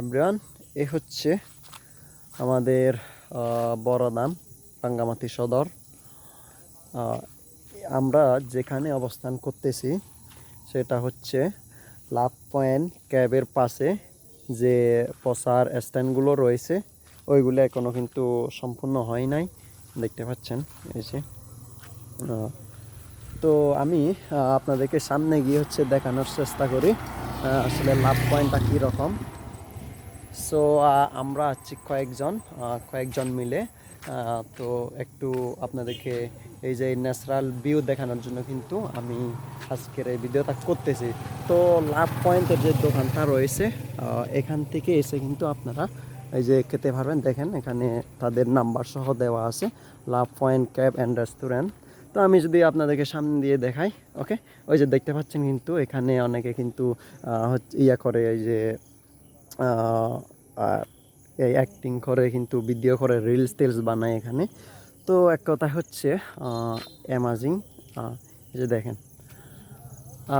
Everyone এ হচ্ছে আমাদের আহ, বড় নাম রাঙ্গামাটি সদর। আমরা যেখানে অবস্থান করতেছি সেটা হচ্ছে লাভ পয়েন্ট ক্যাবের পাশে যে পসার স্ট্যান্ডগুলো রয়েছে ওইগুলো এখনও কিন্তু সম্পূর্ণ হয় নাই। দেখতে পাচ্ছেন এই যে। তো আমি আপনাদেরকে সামনে গিয়ে হচ্ছে দেখানোর চেষ্টা করি আসলে লাভ পয়েন্টটা কীরকম। সো আমরা আছি কয়েকজন কয়েকজন মিলে। তো একটু আপনাদেরকে এই যে ন্যাচারাল ভিউ দেখানোর জন্য কিন্তু আমি আজকের এই ভিডিওটা করতেছি। তো লাভ পয়েন্টের যে দোকানটা রয়েছে এখান থেকে এসে কিন্তু আপনারা এই যে খেতে পারবেন। দেখেন, এখানে তাদের নাম্বার সহ দেওয়া আছে love point cab and restaurant তো আমি যদি আপনাদেরকে সামনে দিয়ে দেখাই ওকে ওই যে দেখতে পাচ্ছেন কিন্তু এখানে অনেকে কিন্তু ইয়া করে এই যে এই অ্যাক্টিং করে কিন্তু ভিডিও করে রিলস টিলস বানায় এখানে। তো এক কথা হচ্ছে অ্যামাজিং যে দেখেন।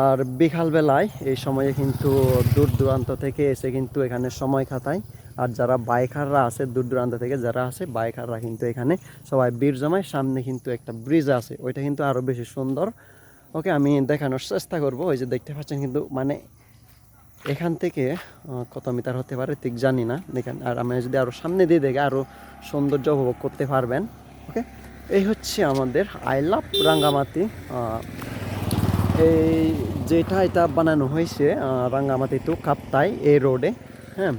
আর বিকালবেলায় এই সময়ে কিন্তু দূর দূরান্ত থেকে এসে কিন্তু এখানে সময় কাটায়। আর যারা বাইকাররা আছে, দূর দূরান্ত থেকে যারা আছে, বাইকাররা কিন্তু এখানে সবাই বীর জমায়। সামনে কিন্তু একটা ব্রিজ আছে, ওইটা কিন্তু আরও বেশি সুন্দর। ওকে আমি দেখানোর চেষ্টা করব। ওই যে দেখতে পাচ্ছেন কিন্তু মানে এখান থেকে কত মিটার হতে পারে ঠিক জানি না। দেখেন আর আমি যদি আরও সামনে দিয়ে দেখে আরও সৌন্দর্য উপভোগ করতে পারবেন ওকে এই হচ্ছে আমাদের আই লাভ রাঙ্গামাটি আহ, এই যেটা এটা বানানো হয়েছে আহ, রাঙ্গামাটি টু কাপ্তাই এই রোডে হ্যাঁ?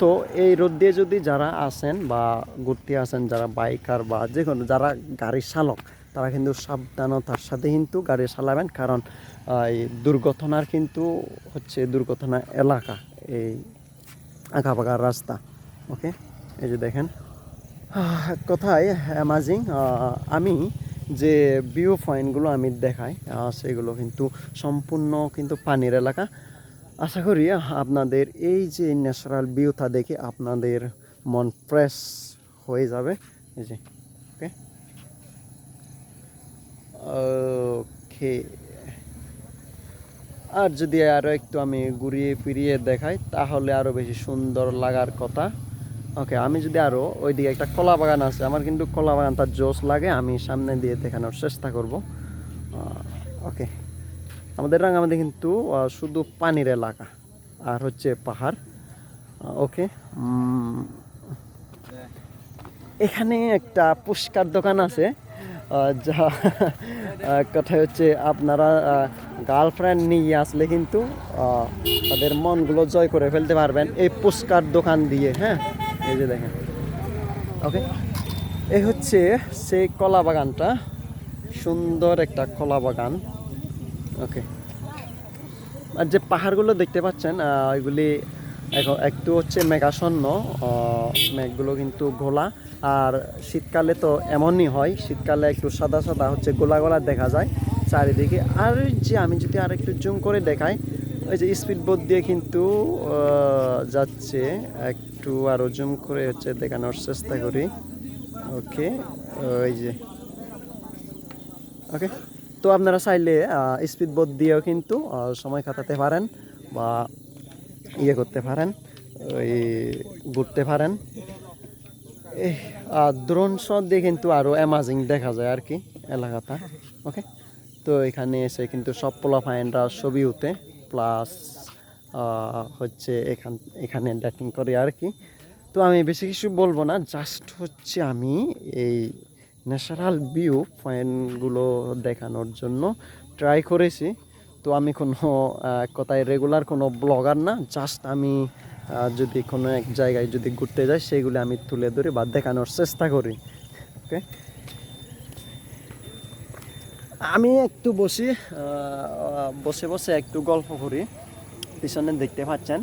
তো এই রোড দিয়ে যদি যারা আসেন বা ঘুরতে আসেন যারা বাইকার বা যে কোনো যারা গাড়ির চালক তারা কিন্তু সাবধানতার সাথে কিন্তু গাড়ি চালাবেন, কারণ এই দুর্ঘটনার কিন্তু হচ্ছে দুর্ঘটনা এলাকা, এই আঁকাপাকা রাস্তা, ওকে? এই যে দেখেন। কথায় অ্যামাজিং আমি যে ভিউ পয়েন্টগুলো আমি দেখাই সেগুলো কিন্তু সম্পূর্ণ কিন্তু পানির এলাকা। আশা করি আপনাদের এই যে ন্যাচারাল ভিউটা দেখে আপনাদের মন ফ্রেশ হয়ে যাবে। এই যে ওকে ওকে আর যদি আরও একটু আমি ঘুরিয়ে ফিরিয়ে দেখাই, তাহলে আরও বেশি সুন্দর লাগার কথা। ওকে আমি যদি আরও ওইদিকে একটা কলা বাগান আছে, আমার কিন্তু কলা বাগানটা জোস লাগে, আমি সামনে দিয়ে দেখানোর চেষ্টা করব। ওকে আমাদের রাঙামাটি কিন্তু শুধু পানির এলাকা, আর হচ্ছে পাহাড়। ওকে এখানে একটা পুষ্কার দোকান আছে। যা কথা হচ্ছে আপনারা গার্লফ্রেন্ড নিয়ে আসলে কিন্তু তাদের মনগুলো জয় করে ফেলতে পারবেন এই পুষ্কার দোকান দিয়ে হ্যাঁ? এই যে দেখেন। ওকে এই হচ্ছে সেই কলা বাগানটা, সুন্দর একটা কলা বাগান। ওকে আর যে পাহাড়গুলো দেখতে পাচ্ছেন ওইগুলি এখন একটু হচ্ছে মেঘাশন্ন আহ, মেঘগুলো কিন্তু গোলা আর শীতকালে তো এমনই হয় শীতকালে একটু সাদা সাদা হচ্ছে গোলা গোলা দেখা যায় চারিদিকে। আর যে আমি যদি আর একটু জুম করে দেখাই ওই যে স্পিড বোট দিয়ে কিন্তু যাচ্ছে। একটু আরও জুম করে হচ্ছে দেখানোর চেষ্টা করি। ওকে ওই যে। ওকে তো আপনারা চাইলে স্পিড বোট দিয়েও কিন্তু সময় কাটাতে পারেন বা ইয়ে করতে পারেন, ওই ঘুরতে পারেন। এই দ্রোন শট দিয়ে কিন্তু আরও অ্যামাজিং দেখা যায় আর কি এলাকাটা ওকে তো এখানে এসে কিন্তু সব পোলা ফাইনরা ছবি উঠে প্লাস হচ্ছে এখান, এখানে ডেটিং করে আর কি। তো আমি বেশি কিছু বলব না জাস্ট হচ্ছে আমি এই ন্যাচারাল ভিউ পয়েন্টগুলো দেখানোর জন্য ট্রাই করেছি। তো আমি কোনো আহ, কথায় রেগুলার কোনো ব্লগার না জাস্ট আমি যদি কোনো এক জায়গায় যদি ঘুরতে যাই সেগুলো আমি তুলে ধরি বা দেখানোর চেষ্টা করি ওকে আমি একটু বসি বসে বসে একটু গল্প করি। পিছনে দেখতে পাচ্ছেন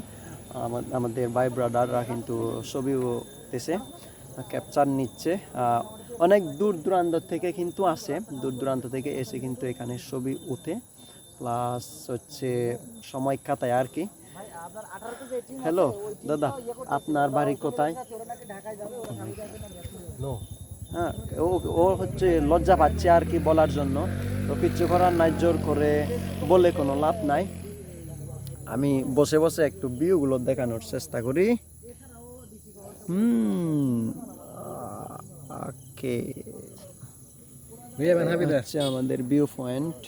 আমা- আমাদের ভাই ব্রাদাররা কিন্তু ছবি উঠতেছে ক্যাপচার নিচ্ছে অনেক দূর দূরান্ত থেকে কিন্তু আসে দূর দূরান্ত থেকে এসে কিন্তু এখানে ছবি উঠে। প্লাস হচ্ছে সময় কাটায় আর কি। হ্যালো দাদা আপনার বাড়ি কোথায়? হ্যাঁ ও ও হচ্ছে লজ্জা পাচ্ছে আর কি বলার জন্য। তো কিচ্ছু করার নাই জোর করে বলে কোনো লাভ নাই। আমি বসে বসে একটু ভিউগুলো দেখানোর চেষ্টা করি। হুম ওকে আমাদের ভিউ পয়েন্ট।